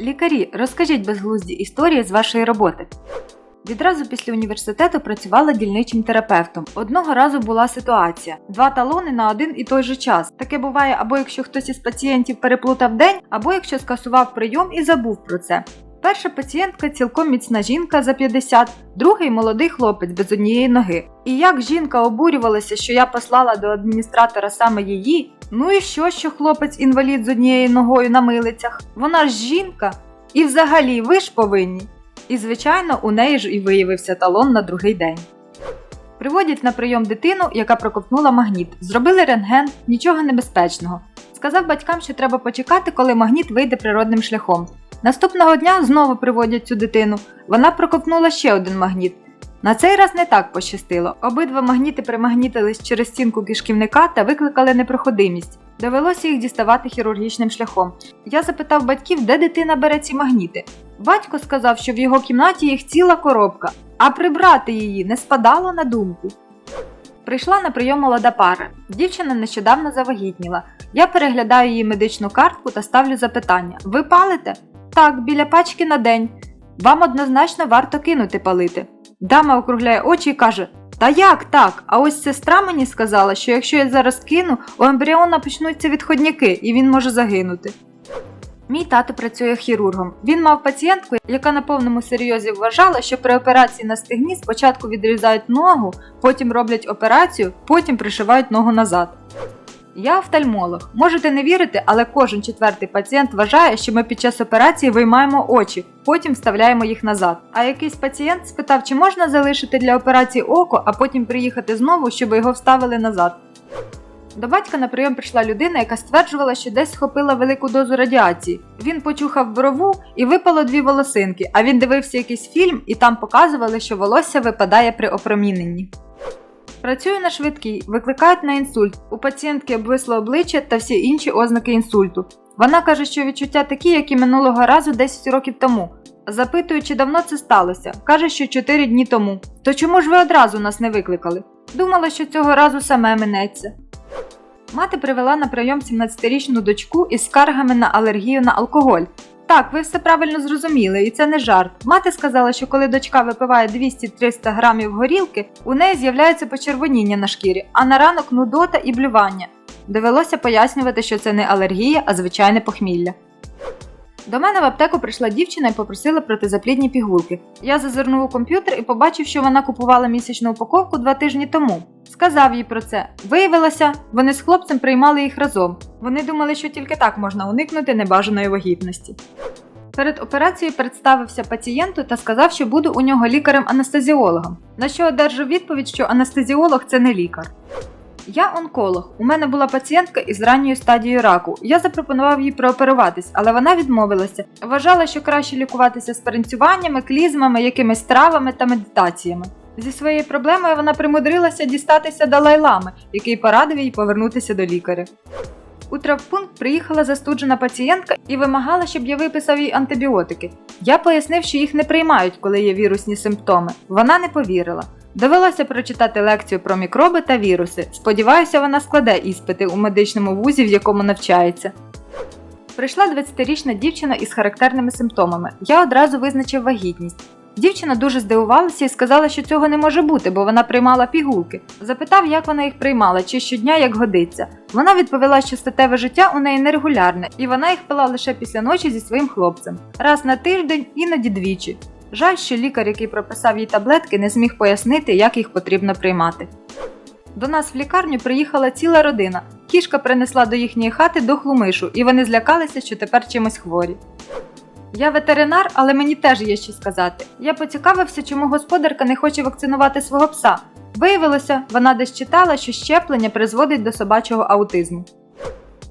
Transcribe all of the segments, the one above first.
Лікарі, розкажіть безглузді історії з вашої роботи. Відразу після університету працювала дільничим терапевтом. Одного разу була ситуація: два талони на один і той же час. Таке буває або якщо хтось із пацієнтів переплутав день, або якщо скасував прийом і забув про це. Перша пацієнтка цілком міцна жінка за 50, другий молодий хлопець без однієї ноги. І як жінка обурювалася, що я послала до адміністратора саме її, ну і що, що хлопець інвалід з однією ногою на милицях? Вона ж жінка. І взагалі ви ж повинні. І, звичайно, у неї ж і виявився талон на другий день. Приводять на прийом дитину, яка проковтнула магніт. Зробили рентген, нічого небезпечного. Сказав батькам, що треба почекати, коли магніт вийде природним шляхом. Наступного дня знову приводять цю дитину. Вона проковтнула ще один магніт. На цей раз не так пощастило. Обидва магніти примагнітились через стінку кишківника та викликали непроходимість. Довелося їх діставати хірургічним шляхом. Я запитав батьків, де дитина бере ці магніти. Батько сказав, що в його кімнаті їх ціла коробка, а прибрати її не спадало на думку. Прийшла на прийом молода пара. Дівчина нещодавно завагітніла. Я переглядаю її медичну картку та ставлю запитання: Ви палите? Так, біля пачки на день. Вам однозначно варто кинути палити. Дама округляє очі і каже: Та як так? А ось сестра мені сказала, що якщо я зараз кину, у ембріона почнуться відходняки і він може загинути. Мій тато працює хірургом. Він мав пацієнтку, яка на повному серйозі вважала, що при операції на стегні спочатку відрізають ногу, потім роблять операцію, потім пришивають ногу назад. Я офтальмолог. Можете не вірити, але кожен четвертий пацієнт вважає, що ми під час операції виймаємо очі, потім вставляємо їх назад. А якийсь пацієнт спитав, чи можна залишити для операції око, а потім приїхати знову, щоб його вставили назад. До батька на прийом прийшла людина, яка стверджувала, що десь схопила велику дозу радіації. Він почухав брову і випало дві волосинки, а він дивився якийсь фільм і там показували, що волосся випадає при опроміненні. Працюю на швидкій, викликають на інсульт. У пацієнтки обвисло обличчя та всі інші ознаки інсульту. Вона каже, що відчуття такі, як і минулого разу 10 років тому. Запитую, чи давно це сталося. Каже, що 4 дні тому. То чому ж ви одразу нас не викликали? Думала, що цього разу саме минеться. Мати привела на прийом 17-річну дочку із скаргами на алергію на алкоголь. Так, ви все правильно зрозуміли, і це не жарт. Мати сказала, що коли дочка випиває 200-300 грамів горілки, у неї з'являється почервоніння на шкірі, а на ранок нудота і блювання. Довелося пояснювати, що це не алергія, а звичайне похмілля. До мене в аптеку прийшла дівчина і попросила протизаплідні пігулки. Я зазирнув у комп'ютер і побачив, що вона купувала місячну упаковку два тижні тому. Сказав їй про це. Виявилося, вони з хлопцем приймали їх разом. Вони думали, що тільки так можна уникнути небажаної вагітності. Перед операцією представився пацієнту та сказав, що буду у нього лікарем-анестезіологом. На що одержав відповідь, що анестезіолог це не лікар. Я онколог. У мене була пацієнтка із ранньою стадією раку. Я запропонував їй прооперуватись, але вона відмовилася. Вважала, що краще лікуватися спаренцюваннями, клізмами, якимись травами та медитаціями. Зі своєю проблемою вона примудрилася дістатися до лайлами, який порадив їй повернутися до лікаря. У травпункт приїхала застуджена пацієнтка і вимагала, щоб я виписав їй антибіотики. Я пояснив, що їх не приймають, коли є вірусні симптоми. Вона не повірила. Довелося прочитати лекцію про мікроби та віруси. Сподіваюся, вона складе іспити у медичному вузі, в якому навчається. Прийшла 20-річна дівчина із характерними симптомами. Я одразу визначив вагітність. Дівчина дуже здивувалася і сказала, що цього не може бути, бо вона приймала пігулки. Запитав, як вона їх приймала, чи щодня як годиться. Вона відповіла, що статеве життя у неї нерегулярне, і вона їх пила лише після ночі зі своїм хлопцем. Раз на тиждень, іноді двічі. Жаль, що лікар, який прописав їй таблетки, не зміг пояснити, як їх потрібно приймати. До нас в лікарню приїхала ціла родина. Кішка принесла до їхньої хати дохлу мишу, і вони злякалися, що тепер чимось хворі. Я ветеринар, але мені теж є що сказати. Я поцікавився, чому господарка не хоче вакцинувати свого пса. Виявилося, вона десь читала, що щеплення призводить до собачого аутизму.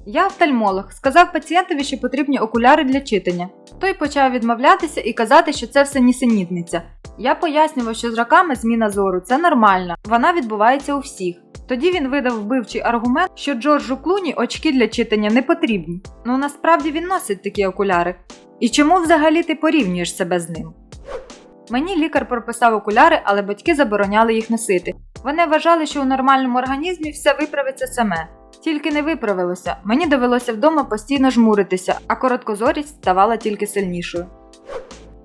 Я офтальмолог, сказав пацієнтові, що потрібні окуляри для читання. Той почав відмовлятися і казати, що це все нісенітниця. Я пояснював, що з роками зміна зору це нормально, вона відбувається у всіх. Тоді він видав вбивчий аргумент, що Джорджу Клуні очки для читання не потрібні. Ну насправді він носить такі окуляри. І чому взагалі ти порівнюєш себе з ним? Мені лікар прописав окуляри, але батьки забороняли їх носити. Вони вважали, що у нормальному організмі все виправиться саме. Тільки не виправилося. Мені довелося вдома постійно жмуритися, а короткозорість ставала тільки сильнішою.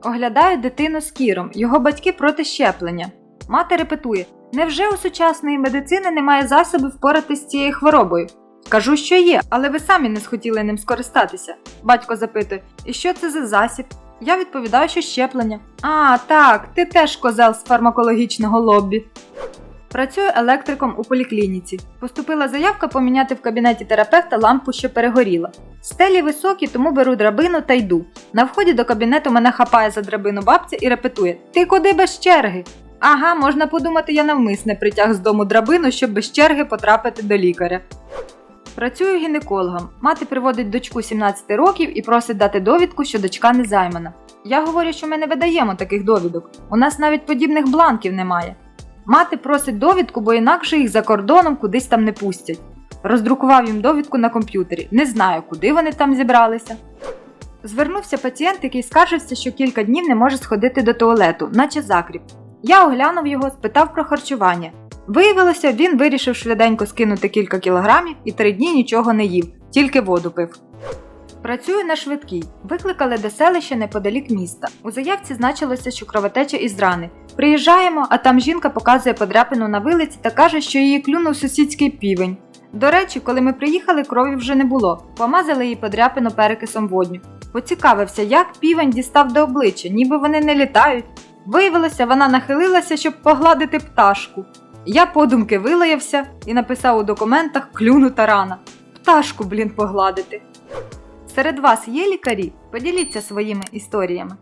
Оглядаю дитину з кіром, його батьки проти щеплення. Мати репетує: невже у сучасної медицини немає засобів впоратись з цією хворобою? Кажу, що є, але ви самі не схотіли ним скористатися. Батько запитує: і що це за засіб? Я відповідаю, що щеплення. А, так, ти теж козел з фармакологічного лоббі. Працюю електриком у поліклініці. Поступила заявка поміняти в кабінеті терапевта лампу, що перегоріла. Стелі високі, тому беру драбину та йду. На вході до кабінету мене хапає за драбину бабця і репетує: Ти куди без черги? Ага, можна подумати, я навмисне притяг з дому драбину, щоб без черги потрапити до лікаря. Працюю гінекологом. Мати приводить дочку 17 років і просить дати довідку, що дочка не займана. Я говорю, що ми не видаємо таких довідок. У нас навіть подібних бланків немає. Мати просить довідку, бо інакше їх за кордоном кудись там не пустять. Роздрукував їм довідку на комп'ютері. Не знаю, куди вони там зібралися. Звернувся пацієнт, який скаржився, що кілька днів не може сходити до туалету, наче закріп. Я оглянув його, спитав про харчування. Виявилося, він вирішив швиденько скинути кілька кілограмів і три дні нічого не їв, тільки воду пив. Працюю на швидкій. Викликали до селища неподалік міста. У заявці значилося, що кровотеча із рани. Приїжджаємо, а там жінка показує подряпину на вилиці та каже, що її клюнув сусідський півень. До речі, коли ми приїхали, крові вже не було. Помазали її подряпину перекисом водню. Поцікавився, як півень дістав до обличчя, ніби вони не літають. Виявилося, вона нахилилася, щоб погладити пташку. Я подумки вилаявся і написав у документах клюнута рана. Пташку, блін, погладити. Серед вас є лікарі? Поділіться своїми історіями.